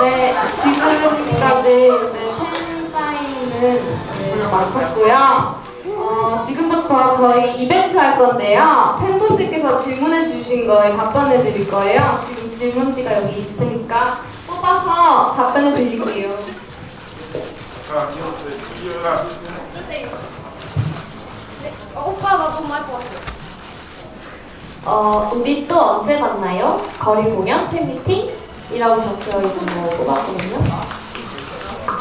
네, 지금까지 네, 팬사인은 네, 마쳤고요. 어, 지금부터 저희 이벤트 할 건데요. 팬분들께서 질문해 주신 거에 답변해 드릴 거예요. 지금 질문지가 여기 있으니까 뽑아서 답변해 드릴게요. 어, 오빠 나 너무 많이 뽑았어요. 어, 우리 또 언제 만나요? 거리 공연, 팬미팅? 이라고 적혀 있는 거 뽑았거든요.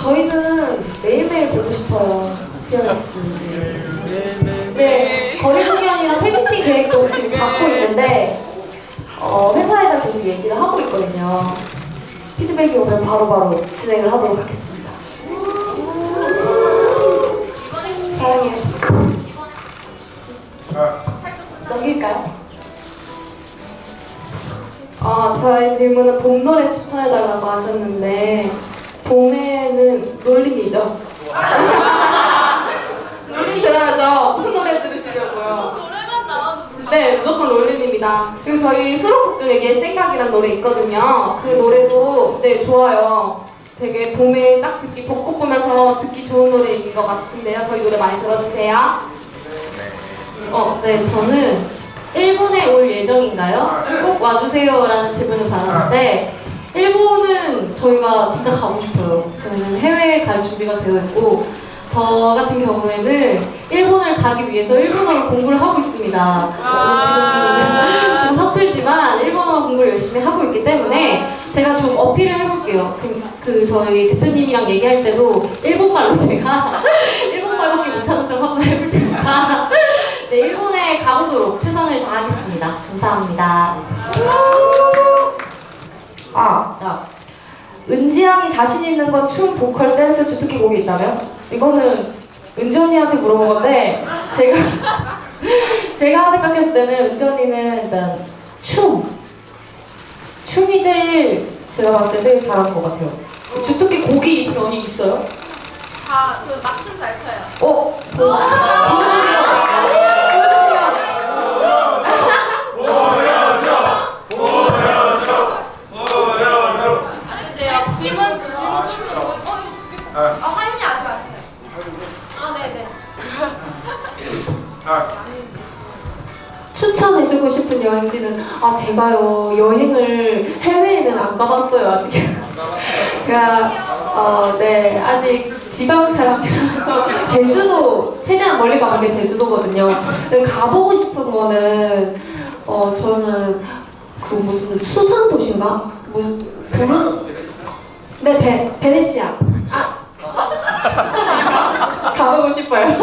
저희는 매일매일 보고 싶어요. 피어레스. 네, 거리 공연이랑 팬미팅 계획도 지금 갖고 있는데, 어, 회사에다 계속 얘기를 하고 있거든요. 피드백이 오면 바로바로 진행을 하도록 하겠습니다. 사랑해. 자, 넘길까요? 어, 저의 질문은 봄 노래 추천해달라고 하셨는데 봄에는 롤린이죠? 롤린 들어야죠. 무슨 노래 들으시려고요? 노래만 나와도 불러. 네, 무조건 롤린입니다. 그리고 저희 수록곡 중에 옛 생각이라는 노래 있거든요. 그 노래도 네 좋아요. 되게 봄에 딱 듣기 벚꽃 보면서 듣기 좋은 노래인 것 같은데요. 저희 노래 많이 들어주세요. 어, 네, 저는 일본에 올 예정인가요? 꼭 와주세요라는 질문을 받았는데 일본은 저희가 진짜 가고 싶어요. 저는 해외에 갈 준비가 되어 있고 저 같은 경우에는 일본을 가기 위해서 일본어를 공부를 하고 있습니다. 지금 좀 서툴지만 일본어 공부를 열심히 하고 있기 때문에 제가 좀 어필을 해볼게요. 그, 그 저희 대표님이랑 얘기할 때도 일본말로 제가 일본말밖에 못하는 척 한번 해볼 테니까 네, 일본에 가보도록 최선을 다하겠습니다. 감사합니다. 아, 야. 은지 양이 자신 있는 건 춤, 보컬, 댄스, 주특기 곡이 있다면? 이거는 은지 언니한테 물어본 건데, 제가, 제가 생각했을 때는 은지 언니는 일단 춤. 춤이 제일, 제가 봤을 때 제일 잘하는 것 같아요. 주특기 곡이 있으면 언니 있어요? 다, 저 맞춤 잘 쳐요. 어? 보여주세요. 근데요, 질문, 질문 좀, 어, 이거 두개 뽑 아, 아, 화윤이 아직 안 했어요. 아, 추천해주고 싶은 여행지는 아 제가요 여행을 해외에는 안 가봤어요 아직. 제가 어네 아직 지방 사람이라서 제주도 최대한 멀리 가는 게 제주도거든요. 근데 가보고 싶은 거는 어 저는 그 무슨 수상 도시인가? 무슨 부르 네 베, 베네치아. 아 가보고 싶어요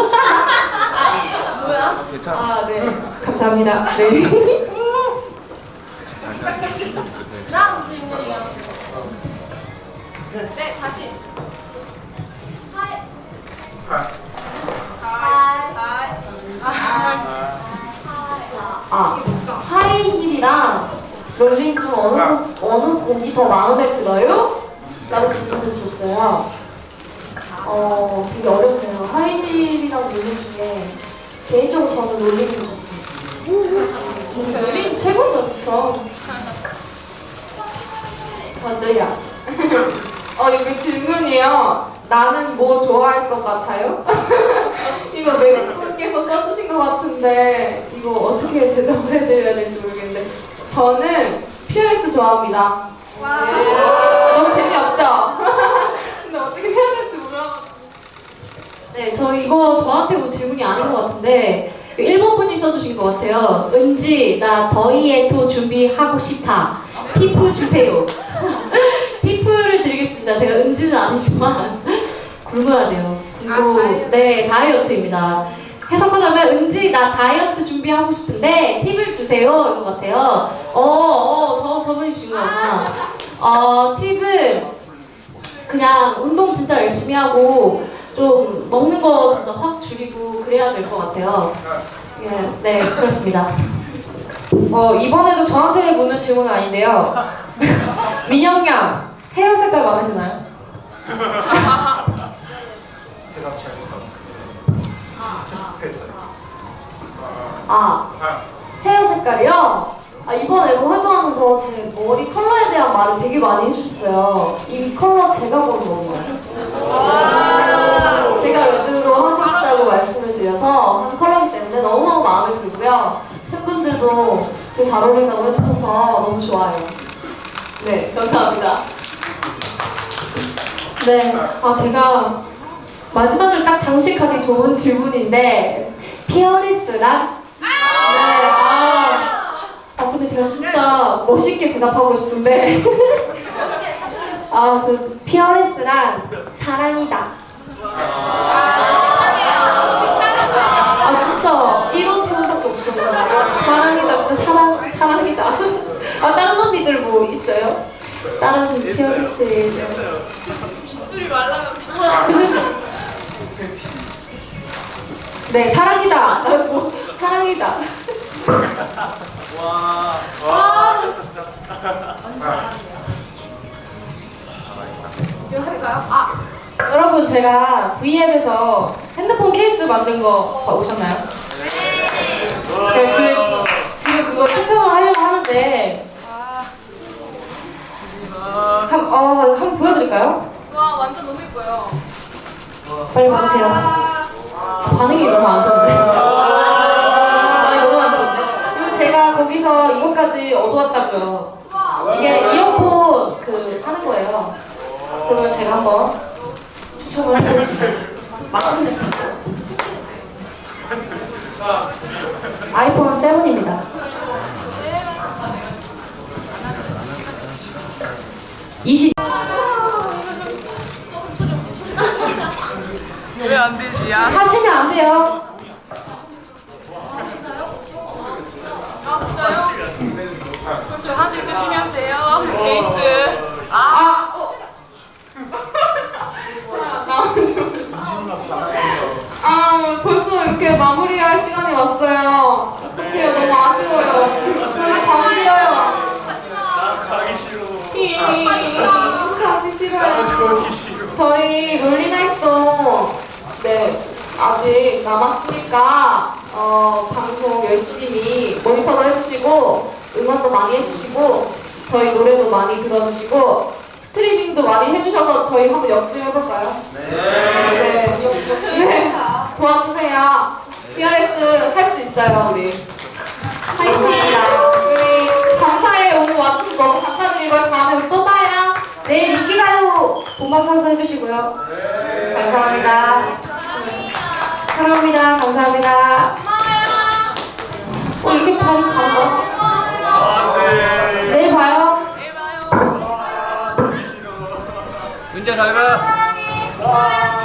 뭐야? 아, 네. 감사합니다. 네. 다음 질문이요. 네, 다시. 하이. 아, 하이. 하이. 아, 하이힐이랑 롤링 중 어느, 곡, 어느 곡이 더 마음에 들어요? 라고 질문 주셨어요. 어, 되게 어렵네요. 하이힐이랑 롤링 중에 개인적으로 저는 더 좋습니다. 롤링 최고죠, 그쵸? 저도요. 어, 이거 질문이요. 나는 뭐 좋아할 것 같아요? 이거 멤버께서 써주신 것 같은데 이거 어떻게 대답을 해드려야 될지 모르겠는데 저는 퓨어렉스 좋아합니다. 와. 너무 재미없죠? 근데 어떻게 해야 될지 몰라가지고 네, 저 이거 저한테 온 질문이 아닌 것 같은데 일본 분이 써주신 것 같아요. 은지 나 더이에토 준비하고 싶다. 팁 주세요. 팁을 드리겠습니다. 제가 은지는 아니지만 굶어야 돼요. 아, 그리고 다이어트. 네 다이어트입니다. 해석하자면 은지 나 다이어트 준비하고 싶은데 팁을 주세요 이거 같아요. 어어 저 저분이 중요하구나. 어 팁은 그냥 운동 진짜 열심히 하고 좀 먹는 거 진짜 확 줄이고 그래야 될 것 같아요. 예, 네 그렇습니다. 어, 이번에도 저한테 묻는 질문은 아닌데요. 민영 양, 헤어 색깔 마음에 드나요? 대답 잘했어. 아 아, 헤어 색깔이요? 아, 이번 앨범 활동하면서 제 머리 컬러에 대한 말을 되게 많이 해주셨어요. 이 컬러 제가 고른 거예요. 제가 레드로 하고 싶다고 말씀을 드려서 한 컬러이기 때문에 너무너무 마음에 들고요. 팬분들도 되게 잘 어울린다고 해주셔서 너무 좋아요. 네, 감사합니다. 네. 아, 제가 마지막을 딱 장식하기 좋은 질문인데, 피어리스랑? 네, 아. 아, 근데 제가 진짜 멋있게 대답하고 싶은데. 아, 저 피어리스랑 사랑이다. 네, 사랑이다. 라고 사랑이다. 지금 할까요? 아, 여러분, 제가 V앱에서 핸드폰 케이스 만든 거 오셨나요? 제가 그, 지금 그거 신청을 하려고 하는데 한, 어, 한번 보여드릴까요? 와, 완전 너무 예뻐요. 빨리 봐주세요. 아, 반응이 너무 안 좋은데. 반응이 너무 안. 그리고 제가 거기서 이것까지 얻어왔다고요. 이게 이어폰 그 하는 거예요. 그러면 제가 한번 추첨을 해보겠습니다. 됩니다. 아이폰 7입니다. 20. 왜 안 되지? 야. 하시면 안 돼요. 아, 진짜요? 저 하실 주시면 돼요. 케이스. 아, 아, 벌써 이렇게 마무리할 시간이 왔어요. 어떡해요, 너무 아쉬워요. 저희 가기 싫어요. 가기 싫어. 가기 싫어요. 저희 롤리나이트도 네 아직 남았으니까 어, 방송 열심히 모니터도 해주시고 응원도 많이 해주시고 저희 노래도 많이 들어주시고 스트리밍도 많이 해주셔서 저희 한번 역주 해볼까요? 네. 네. 도와주세요. PRS 할 수 있어요 우리. 화이팅! 우리 감사해요. 오늘 와주셔서 너무 감사드리고 다음에 또 봐요. 내일 인기가요 본방사수 해주시고요. 감사합니다. 사랑합니다. 감사합니다. 어, 이렇게 바로 가나? 내일 봐요. 내일 봐요. 은지야 잘 가. 사랑해.